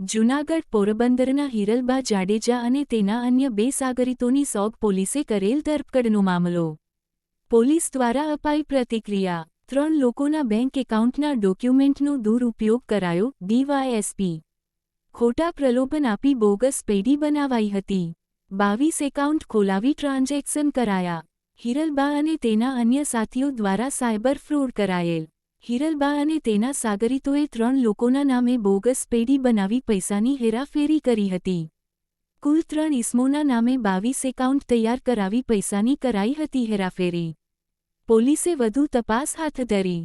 જૂનાગઢ પોરબંદરના હિરલબા જાડેજા અને તેના અન્ય બે સાગરીતોની સોગ પોલીસે કરેલ ધરપકડનો મામલો. પોલીસ દ્વારા અપાઈ પ્રતિક્રિયા. ત્રણ લોકોના બેંક એકાઉન્ટના ડોક્યુમેન્ટનો દુરુપયોગ કરાયો. ડીવાયએસપી ખોટા પ્રલોભન આપી બોગસ પેઢી બનાવાઈ હતી. બાવીસ એકાઉન્ટ ખોલાવી ટ્રાન્ઝેક્શન કરાયા. હિરલબા અને તેના અન્ય સાથીઓ દ્વારા સાયબર ફ્રોડ કરાયેલ. હિરલબા અને તેના સાગરીતોએ ત્રણ લોકોના નામે બોગસ પેઢી બનાવી પૈસાની હેરાફેરી કરી હતી. કુલ ત્રણ ઇસમોના નામે બાવીસ એકાઉન્ટ તૈયાર કરાવી પૈસાની કરાઈ હતી હેરાફેરી. પોલીસે વધુ તપાસ હાથ ધરી.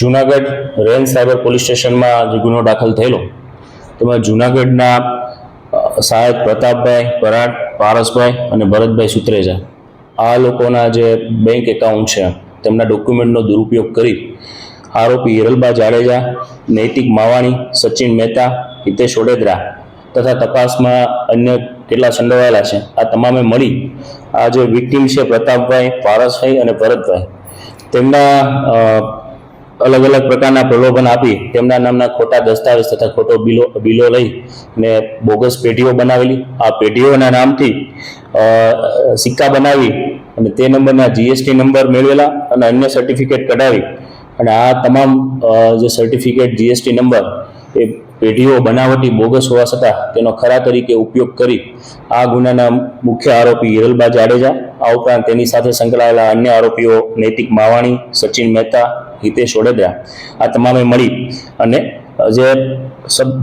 જુનાગઢ રેન્જ સાયબર પોલીસ સ્ટેશનમાં જે ગુનો દાખલ થયેલો, તેમાં જુનાગઢના સાહેબ પ્રતાપભાઈ પરાડ પારસભાઈ અને ભરતભાઈ સુત્રેજા. આ લોકોના જે બેંક એકાઉન્ટ છે, તેમના ડોક્યુમેન્ટનો દુરુપયોગ કરી આરોપી હિરલબા જાડેજા, નૈતિક માવાણી, સચિન મહેતા, હિતેશ ઓડેદરા તથા તપાસમાં અન્ય કેટલા સંડોવાયેલા છે, આ તમામે મળી આ જે વિક્ટીમ છે પ્રતાપભાઈ, પારસભાઈ અને ભરતભાઈ. તેમના અલગ અલગ પ્રકારના પ્રલોભન આપી તેમના નામના ખોટા દસ્તાવેજ તથા ખોટો બિલો બિલો લઈ ને બોગસ પેઢીઓ બનાવેલી. આ પેઢીઓના નામથી સિક્કા બનાવી અને તે નંબરના જીએસટી નંબર મેળવેલા અને અન્ય સર્ટિફિકેટ કઢાવી. અને આ તમામ જે સર્ટિફિકેટ જીએસટી નંબર એ પેઢીઓ બનાવટી બોગસ હોવા છતાં તેનો ખરા તરીકે ઉપયોગ કરી આ ગુનાના મુખ્ય આરોપી હિરલબા જાડેજા, આ ઉપરાંત તેની સાથે સંકળાયેલા અન્ય આરોપીઓ નૈતિક માવાણી, સચિન મહેતા હિતેશ ઓડેદરા આ તમામે મળી. અને જે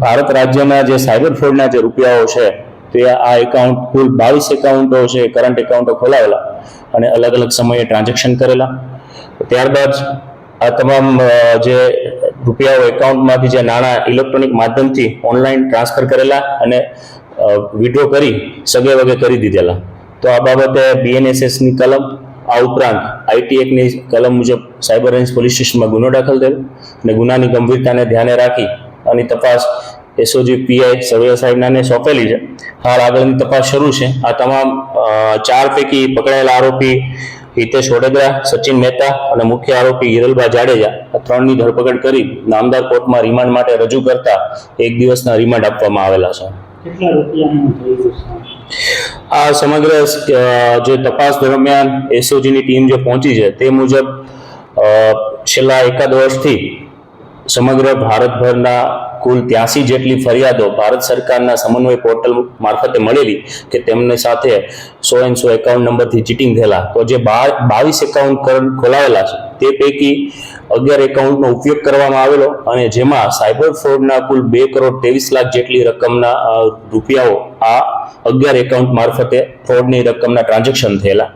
ભારત રાજ્યના જે સાયબર ફ્રોડના જે રૂપિયાઓ છે, તે આ એકાઉન્ટ કુલ બાવીસ એકાઉન્ટો છે કરંટ એકાઉન્ટો ખોલાવેલા અને અલગ અલગ સમયે ટ્રાન્ઝેક્શન કરેલા. ત્યારબાદ આ તમામ જે રૂપિયાઓ એકાઉન્ટમાંથી જે નાણાં ઇલેક્ટ્રોનિક માધ્યમથી ઓનલાઈન ટ્રાન્સફર કરેલા અને વિડ્રો કરી સગે વગે કરી દીધેલા. તો આ બાબતે બીએનએસએસની કલમ આ ઉપરાંત આઈટી એક્ટની કલમ મુજબ સાયબર રેન્જ પોલીસ સ્ટેશનમાં ગુનો દાખલ થયો અને ગુનાની ગંભીરતાને ધ્યાને રાખી આની તપાસ એસઓજી પીઆઈ સર્વે સાહેબનાને સોંપેલી છે. હાલ આગળની તપાસ શરૂ છે. આ તમામ ચાર પૈકી પકડાયેલા આરોપી હિતેશ વડોદરા, સચિન મહેતા અને મુખ્ય આરોપી હિરલબા જાડેજા આ ત્રણની ધરપકડ કરી નામદાર કોર્ટમાં રિમાન્ડ માટે રજૂ કરતા એક દિવસના રિમાન્ડ આપવામાં આવેલા છે. કેટલા રૂપિયાનું આ સમગ્ર જે તપાસ દરમિયાન એસઓજીની ટીમ જે પહોંચી છે, તે મુજબ છેલ્લા એકાદ વર્ષથી સમગ્ર ભારતભરના કુલ ત્યાસી જેટલી ફરિયાદો ભારત સરકારના સમન્વય પોર્ટલ મારફતે મળેલી કે તેમની સાથે સો એન્ડ સો એકાઉન્ટ નંબરથી ચીટિંગ થયેલા, તો જે બાવીસ એકાઉન્ટ ખોલાવેલા છે તે પૈકી અગિયાર એકાઉન્ટનો ઉપયોગ કરવામાં આવેલો અને જેમાં સાયબર ફ્રોડના કુલ બે કરોડ ત્રેવીસ લાખ જેટલી રકમના રૂપિયાઓ આ અગિયાર એકાઉન્ટ મારફતે ફ્રોડની રકમના ટ્રાન્ઝેક્શન થયેલા.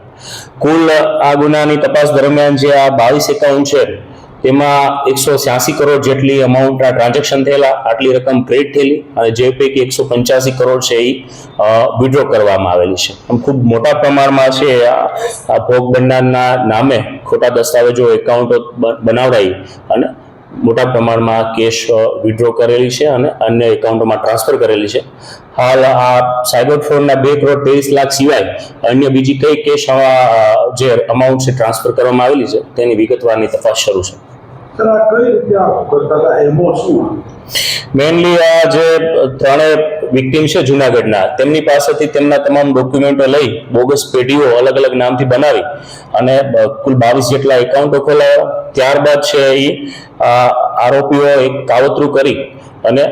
કુલ આ ગુનાની તપાસ દરમિયાન જે આ બાવીસ એકાઉન્ટ છે, તેમાં એકસો છ્યાસી કરોડ જેટલી અમાઉન્ટના ટ્રાન્ઝેક્શન થયેલા, આટલી રકમ ક્રેડિટ થયેલી અને જે પૈકી એકસો પંચ્યાસી કરોડ છે એ વિડ્રો કરવામાં આવેલી છે. આમ ખૂબ મોટા પ્રમાણમાં છે આ ભોગ બનનારના નામે ખોટા દસ્તાવેજો એકાઉન્ટો બનાવડાવી અને મોટા પ્રમાણમાં કેશ વિડ્રો કરેલી છે અને અન્ય એકાઉન્ટોમાં ટ્રાન્સફર કરેલી છે. હાલ આ સાયબર ફ્રોડના બે કરોડ ત્રેવીસ લાખ સિવાય અન્ય બીજી કઈ કેશ જે અમાઉન્ટ છે ટ્રાન્સફર કરવામાં આવેલી છે તેની વિગતવારની તપાસ શરૂ છે. મેનલી આ જે ત્રણેય વિક્ટીમ છે જુનાગઢના. તેમની પાસેથી તેમના તમામ ડોક્યુમેન્ટો લઈ બોગસ પેઢીઓ અલગ અલગ નામથી બનાવી અને કુલ બાવીસ જેટલા એકાઉન્ટો ખોલાવ્યા ત્યારબાદ છે એ આરોપીઓ એક કાવતરું કરી અને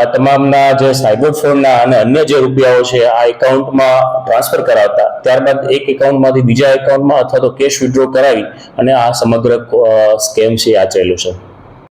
આ તમામના જે સાયબર ફ્રોડના અને અન્ય જે રૂપિયાઓ છે, આ એકાઉન્ટમાં ટ્રાન્સફર કરાવતા. ત્યારબાદ એક એકાઉન્ટમાંથી બીજા એકાઉન્ટમાં અથવા તો કેશ વિડ્રો કરાવી અને આ સમગ્ર સ્કેમ છે આચરેલું છે.